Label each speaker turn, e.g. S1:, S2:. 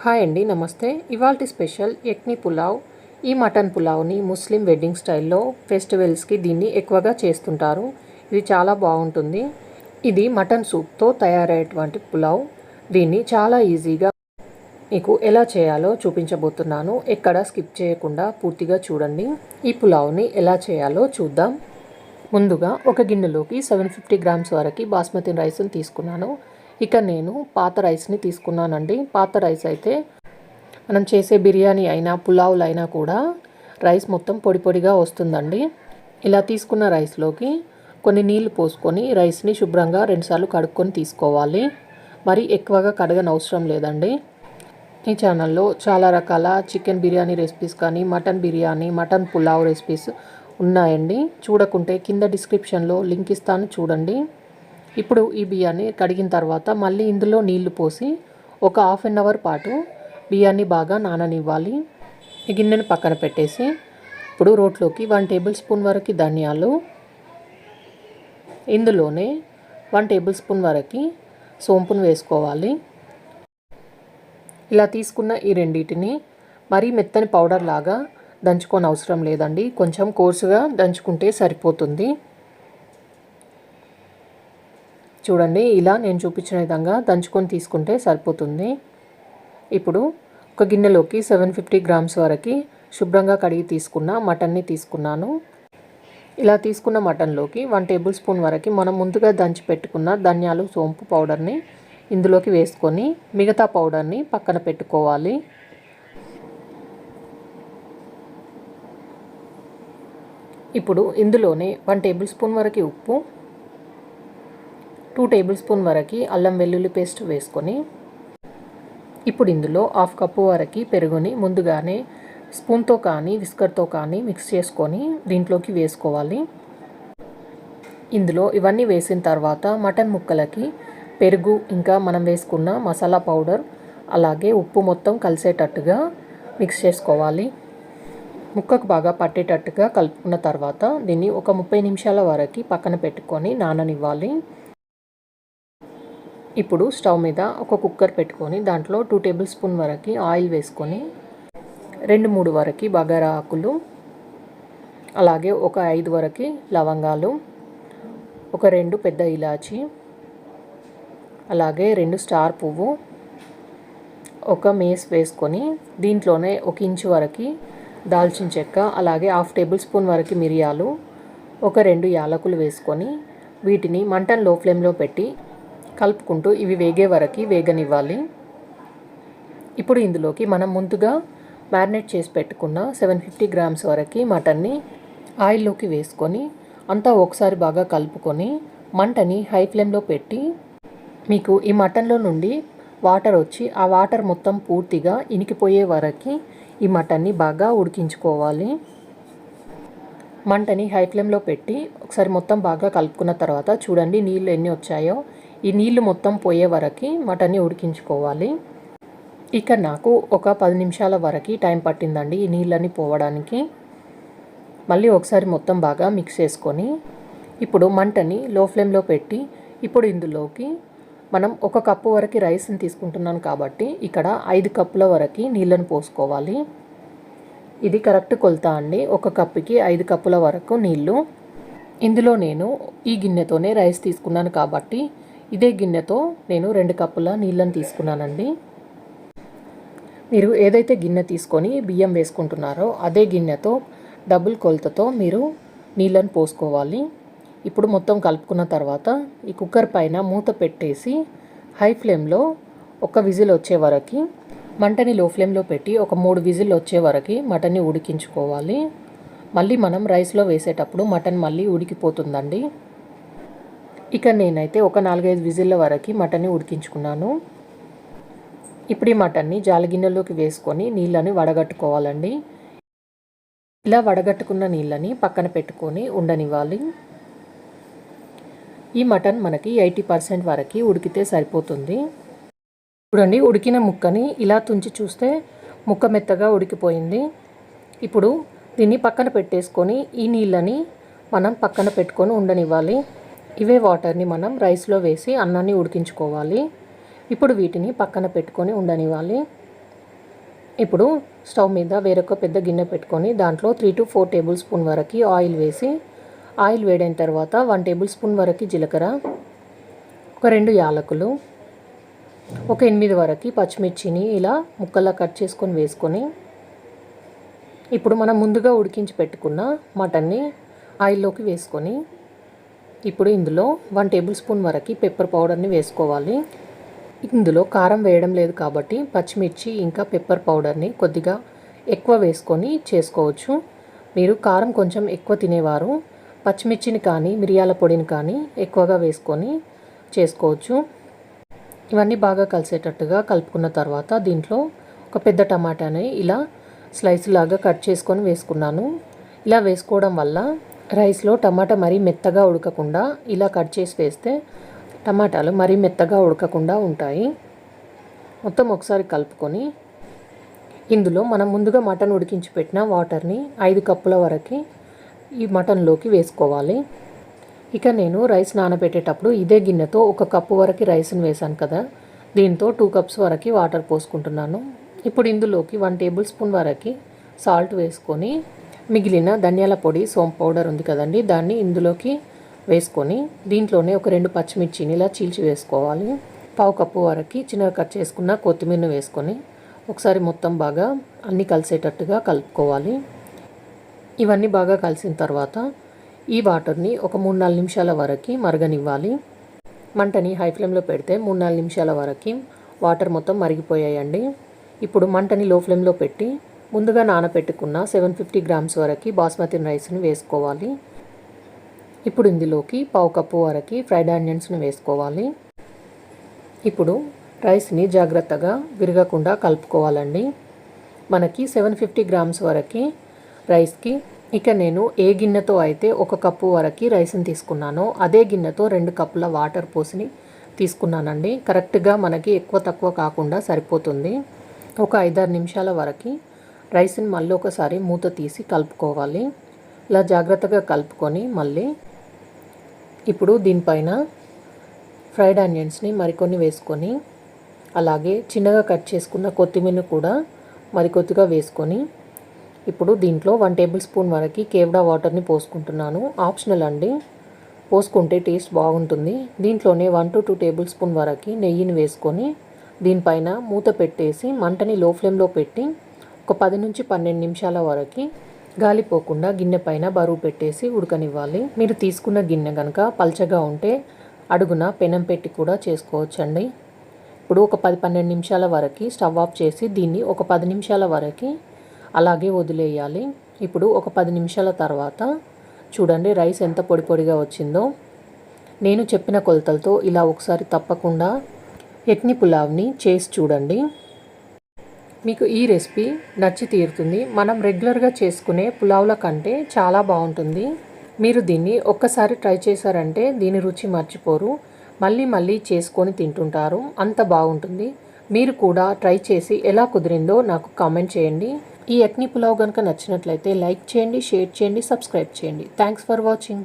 S1: Hi అండి నమస్తే. ఇవాళ స్పెషల్ ఎక్ని పులావ్ ఈ మటన్ పులావ్ని ముస్లిం వెడ్డింగ్ స్టైల్లో ఫెస్టివల్స్కి దీన్ని ఎక్కువగా చేస్తుంటారు. ఇది చాలా బాగుంటుంది. ఇది మటన్ సూప్తో తయారయ్యేటువంటి పులావ్. దీన్ని చాలా ఈజీగా మీకు ఎలా చేయాలో చూపించబోతున్నాను. ఎక్కడ స్కిప్ చేయకుండా పూర్తిగా చూడండి. ఈ పులావ్ని ఎలా చేయాలో చూద్దాం. ముందుగా ఒక గిన్నెలోకి సెవెన్ ఫిఫ్టీ గ్రామ్స్ వరకు బాస్మతి రైస్ని తీసుకున్నాను. ఇక నేను పాత రైస్ని తీసుకున్నానండి. పాత రైస్ అయితే మనం చేసే బిర్యానీ అయినా పులావులు అయినా కూడా రైస్ మొత్తం పొడి పొడిగా వస్తుందండి. ఇలా తీసుకున్న రైస్లోకి కొన్ని నీళ్ళు పోసుకొని రైస్ని శుభ్రంగా రెండుసార్లు కడుక్కొని తీసుకోవాలి. మరి ఎక్కువగా కడగని అవసరం లేదండి. ఈ ఛానల్లో చాలా రకాల చికెన్ బిర్యానీ రెసిపీస్ కానీ mutton biryani mutton pulao recipes ఉన్నాయండి. చూడకుంటే కింద డిస్క్రిప్షన్లో లింక్ ఇస్తాను చూడండి. ఇప్పుడు ఈ బియ్యాన్ని కడిగిన తర్వాత మళ్ళీ ఇందులో నీళ్ళు పోసి ఒక హాఫ్ అన్ అవర్ పాటు బియ్యాన్ని బాగా నాననివ్వాలి. ఈ గిన్నెను పక్కన పెట్టేసి ఇప్పుడు రోట్లోకి వన్ టేబుల్ స్పూన్ వరకు ధనియాలు ఇందులోనే వన్ టేబుల్ స్పూన్ వరకు సోంపును వేసుకోవాలి. ఇలా తీసుకున్న ఈ రెండింటిని మరీ మెత్తని పౌడర్ లాగా దంచుకొని అవసరం లేదండి. కొంచెం కోర్సుగా దంచుకుంటే సరిపోతుంది. చూడండి ఇలా నేను చూపించిన విధంగా దంచుకొని తీసుకుంటే సరిపోతుంది. ఇప్పుడు ఒక గిన్నెలోకి సెవెన్ ఫిఫ్టీ గ్రామ్స్ వరకు శుభ్రంగా కడిగి తీసుకున్న మటన్ని తీసుకున్నాను. ఇలా తీసుకున్న మటన్లోకి వన్ టేబుల్ స్పూన్ వరకు మనం ముందుగా దంచి పెట్టుకున్న ధనియాలు సోంపు పౌడర్ని ఇందులోకి వేసుకొని మిగతా పౌడర్ని పక్కన పెట్టుకోవాలి. ఇప్పుడు ఇందులోనే వన్ టేబుల్ స్పూన్ వరకు ఉప్పు టూ టేబుల్ స్పూన్ వరకు అల్లం వెల్లుల్లి పేస్ట్ వేసుకొని ఇప్పుడు ఇందులో హాఫ్ కప్పు వరకు పెరుగుని ముందుగానే స్పూన్తో కానీ విస్కర్తో కానీ మిక్స్ చేసుకొని దీంట్లోకి వేసుకోవాలి. ఇందులో ఇవన్నీ వేసిన తర్వాత మటన్ ముక్కలకి పెరుగు ఇంకా మనం వేసుకున్న మసాలా పౌడర్ అలాగే ఉప్పు మొత్తం కలిసేటట్టుగా మిక్స్ చేసుకోవాలి. ముక్కకు బాగా పట్టేటట్టుగా కలుపుకున్న తర్వాత దీన్ని ఒక ముప్పై నిమిషాల వరకు పక్కన పెట్టుకొని నాననివ్వాలి. ఇప్పుడు స్టవ్ మీద ఒక కుక్కర్ పెట్టుకొని దాంట్లో టూ టేబుల్ స్పూన్ వరకు ఆయిల్ వేసుకొని రెండు మూడు వరకు బగారా ఆకులు అలాగే ఒక ఐదు వరకు లవంగాలు ఒక రెండు పెద్ద ఇలాచి అలాగే రెండు స్టార్ పువ్వు ఒక మేస్ వేసుకొని దీంట్లోనే ఒక ఇంచు వరకు దాల్చిన చెక్క అలాగే హాఫ్ టేబుల్ స్పూన్ వరకు మిరియాలు ఒక రెండు యాలకులు వేసుకొని వీటిని మంటను లో ఫ్లేమ్లో పెట్టి కలుపుకుంటూ ఇవి వేగే వరకు వేగనివ్వాలి. ఇప్పుడు ఇందులోకి మనం ముందుగా మ్యారినేట్ చేసి పెట్టుకున్న సెవెన్ ఫిఫ్టీ గ్రామ్స్ వరకు మటన్ని ఆయిల్లోకి వేసుకొని అంతా ఒకసారి బాగా కలుపుకొని మంటని హై ఫ్లేమ్లో పెట్టి మీకు ఈ మటన్లో నుండి వాటర్ వచ్చి ఆ వాటర్ మొత్తం పూర్తిగా ఇనికిపోయే వరకు ఈ మటన్ని బాగా ఉడికించుకోవాలి. మంటని హై ఫ్లేమ్లో పెట్టి ఒకసారి మొత్తం బాగా కలుపుకున్న తర్వాత చూడండి నీళ్ళు ఎన్ని వచ్చాయో. ఈ నీళ్ళు మొత్తం పోయే వరకు మటన్ని ఉడికించుకోవాలి. ఇక నాకు ఒక పది నిమిషాల వరకు టైం పట్టిందండి ఈ నీళ్ళని పోవడానికి. మళ్ళీ ఒకసారి మొత్తం బాగా మిక్స్ చేసుకొని ఇప్పుడు మంటని లో ఫ్లేమ్లో పెట్టి ఇప్పుడు ఇందులోకి మనం ఒక కప్పు వరకు రైస్ని తీసుకుంటున్నాను కాబట్టి ఇక్కడ ఐదు కప్పుల వరకు నీళ్ళను పోసుకోవాలి. ఇది కరెక్ట్ కొలత అండి. ఒక కప్పుకి ఐదు కప్పుల వరకు నీళ్ళు. ఇందులో నేను ఈ గిన్నెతోనే రైస్ తీసుకున్నాను కాబట్టి ఇదే గిన్నెతో నేను రెండు కప్పుల నీళ్ళని తీసుకున్నానండి. మీరు ఏదైతే గిన్నె తీసుకొని బియ్యం వేసుకుంటున్నారో అదే గిన్నెతో డబుల్ కొలతతో మీరు నీళ్ళని పోసుకోవాలి. ఇప్పుడు మొత్తం కలుపుకున్న తర్వాత ఈ కుక్కర్ పైన మూత పెట్టేసి హై ఫ్లేమ్లో ఒక విజిల్ వచ్చే వరకు మంటని లో ఫ్లేమ్లో పెట్టి ఒక మూడు విజిల్ వచ్చే వరకు మటన్ని ఉడికించుకోవాలి. మళ్ళీ మనం రైస్లో వేసేటప్పుడు మటన్ మళ్ళీ ఉడికిపోతుందండి. ఇక నేనైతే ఒక నాలుగైదు విజిల్ల వరకు మటన్ని ఉడికించుకున్నాను. ఇప్పుడు ఈ మటన్ని జాలగిన్నెలోకి వేసుకొని నీళ్ళని వడగట్టుకోవాలండి. ఇలా వడగట్టుకున్న నీళ్ళని పక్కన పెట్టుకొని ఉండనివ్వాలి. ఈ మటన్ మనకి ఎయిటీ పర్సెంట్ వరకు ఉడికితే సరిపోతుంది. చూడండి ఉడికిన ముక్కని ఇలా తుంచి చూస్తే ముక్క మెత్తగా ఉడికిపోయింది. ఇప్పుడు దీన్ని పక్కన పెట్టేసుకొని ఈ నీళ్ళని మనం పక్కన పెట్టుకొని ఉండనివ్వాలి. ఇవే వాటర్ని మనం రైస్లో వేసి అన్నాన్ని ఉడికించుకోవాలి. ఇప్పుడు వీటిని పక్కన పెట్టుకొని ఉండనివ్వాలి. ఇప్పుడు స్టవ్ మీద వేరొక పెద్ద గిన్నె పెట్టుకొని దాంట్లో three to four tablespoon వరకు ఆయిల్ వేసి ఆయిల్ వేడైన తర్వాత వన్ టేబుల్ స్పూన్ వరకు జీలకర్ర ఒక రెండు యాలకులు ఒక ఎనిమిది వరకు పచ్చిమిర్చిని ఇలా ముక్కల్లా కట్ చేసుకొని వేసుకొని ఇప్పుడు మనం ముందుగా ఉడికించి పెట్టుకున్న మటన్ని ఆయిల్లోకి వేసుకొని ఇప్పుడు ఇందులో వన్ టేబుల్ స్పూన్ వరకు పెప్పర్ పౌడర్ని వేసుకోవాలి. ఇందులో కారం వేయడం లేదు కాబట్టి పచ్చిమిర్చి ఇంకా పెప్పర్ పౌడర్ని కొద్దిగా ఎక్కువ వేసుకొని చేసుకోవచ్చు. మీరు కారం కొంచెం ఎక్కువ తినేవారు. పచ్చిమిర్చిని కానీ మిరియాల పొడిని కానీ ఎక్కువగా వేసుకొని చేసుకోవచ్చు. ఇవన్నీ బాగా కలిసేటట్టుగా కలుపుకున్న తర్వాత దీంట్లో ఒక పెద్ద టమాటాని ఇలా స్లైస్ లాగా కట్ చేసుకొని వేసుకున్నాను. ఇలా వేసుకోవడం వల్ల రైస్లో టమాటా మరీ మెత్తగా ఉడకకుండా ఇలా కట్ చేసి వేస్తే టమాటాలు మరీ మెత్తగా ఉడకకుండా ఉంటాయి. మొత్తం ఒకసారి కలుపుకొని ఇందులో మనం ముందుగా మటన్ ఉడికించి పెట్టిన వాటర్ని ఐదు కప్పుల వరకు ఈ మటన్లోకి వేసుకోవాలి. ఇక నేను రైస్ నానబెట్టేటప్పుడు ఇదే గిన్నెతో ఒక కప్పు వరకు రైస్ని వేశాను కదా. దీంతో టూ కప్స్ వరకు వాటర్ పోసుకుంటున్నాను. ఇప్పుడు ఇందులోకి వన్ టేబుల్ స్పూన్ వరకు సాల్ట్ వేసుకొని మిగిలిన ధనియాల పొడి సోంపు పౌడర్ ఉంది కదండి. దాన్ని ఇందులోకి వేసుకొని దీంట్లోనే ఒక రెండు పచ్చిమిర్చిని ఇలా చీల్చి వేసుకోవాలి. పావు కప్పు వరకు చిన్నగా కట్ చేసుకున్న కొత్తిమీరను వేసుకొని ఒకసారి మొత్తం బాగా అన్నీ కలిసేటట్టుగా కలుపుకోవాలి. ఇవన్నీ బాగా కలిసిన తర్వాత ఈ వాటర్ని ఒక మూడు నాలుగు నిమిషాల వరకు మరగనివ్వాలి. మంటని హై ఫ్లేమ్లో పెడితే మూడు నాలుగు నిమిషాల వరకు వాటర్ మొత్తం మరిగిపోయాయండి. ఇప్పుడు మంటని లో ఫ్లేమ్లో పెట్టి ముందుగా నానబెట్టుకున్న సెవెన్ ఫిఫ్టీ గ్రామ్స్ వరకు బాస్మతి రైస్ని వేసుకోవాలి. ఇప్పుడు ఇందులోకి పావు కప్పు వరకు ఫ్రైడ్ ఆనియన్స్ని వేసుకోవాలి. ఇప్పుడు రైస్ని జాగ్రత్తగా విరగకుండా కలుపుకోవాలండి. మనకి సెవెన్ ఫిఫ్టీ గ్రామ్స్ వరకు రైస్కి ఇక నేను ఏ గిన్నెతో అయితే ఒక కప్పు వరకు రైస్ని తీసుకున్నానో అదే గిన్నెతో రెండు కప్పుల వాటర్ పోసిని తీసుకున్నానండి. కరెక్ట్గా మనకి ఎక్కువ తక్కువ కాకుండా సరిపోతుంది. ఒక ఐదారు నిమిషాల వరకు రైస్ని మళ్ళీ ఒకసారి మూత తీసి కలుపుకోవాలి. ఇలా జాగ్రత్తగా కలుపుకొని మళ్ళీ ఇప్పుడు దీనిపైన ఫ్రైడ్ ఆనియన్స్ని మరికొన్ని వేసుకొని అలాగే చిన్నగా కట్ చేసుకున్న కొత్తిమీర కూడా మరికొద్దిగా వేసుకొని ఇప్పుడు దీంట్లో వన్ టేబుల్ స్పూన్ వరకు కేవడా వాటర్ని పోసుకుంటున్నాను. ఆప్షనల్ అండి. పోసుకుంటే టేస్ట్ బాగుంటుంది. దీంట్లోనే one to two tablespoon వరకు నెయ్యిని వేసుకొని దీనిపైన మూత పెట్టేసి మంటని లో ఫ్లేమ్లో పెట్టి ఒక పది నుంచి పన్నెండు నిమిషాల వరకు గాలిపోకుండా గిన్నె పైన బరువు పెట్టేసి ఉడకనివ్వాలి. మీరు తీసుకున్న గిన్నె కనుక పల్చగా ఉంటే అడుగున పెనం పెట్టి కూడా చేసుకోవచ్చండి. ఇప్పుడు ఒక పది పన్నెండు నిమిషాల వరకు స్టవ్ ఆఫ్ చేసి దీన్ని ఒక పది నిమిషాల వరకు అలాగే వదిలేయాలి. ఇప్పుడు ఒక పది నిమిషాల తర్వాత చూడండి రైస్ ఎంత పొడి పొడిగా వచ్చిందో. నేను చెప్పిన కొలతలతో ఇలా ఒకసారి తప్పకుండా ఎట్ని పులావ్ని చేసి చూడండి. మీకు ఈ రెసిపీ నచ్చి తీరుతుంది. మనం రెగ్యులర్గా చేసుకునే పులావుల కంటే చాలా బాగుంటుంది. మీరు దీన్ని ఒక్కసారి ట్రై చేశారంటే దీని రుచి మర్చిపోరు. మళ్ళీ మళ్ళీ చేసుకొని తింటుంటారు. అంత బాగుంటుంది. మీరు కూడా ట్రై చేసి ఎలా కుదిరిందో నాకు కామెంట్ చేయండి. ఈ అగ్ని పులావ్ కనుక నచ్చినట్లయితే లైక్ చేయండి షేర్ చేయండి సబ్స్క్రైబ్ చేయండి. Thanks for watching.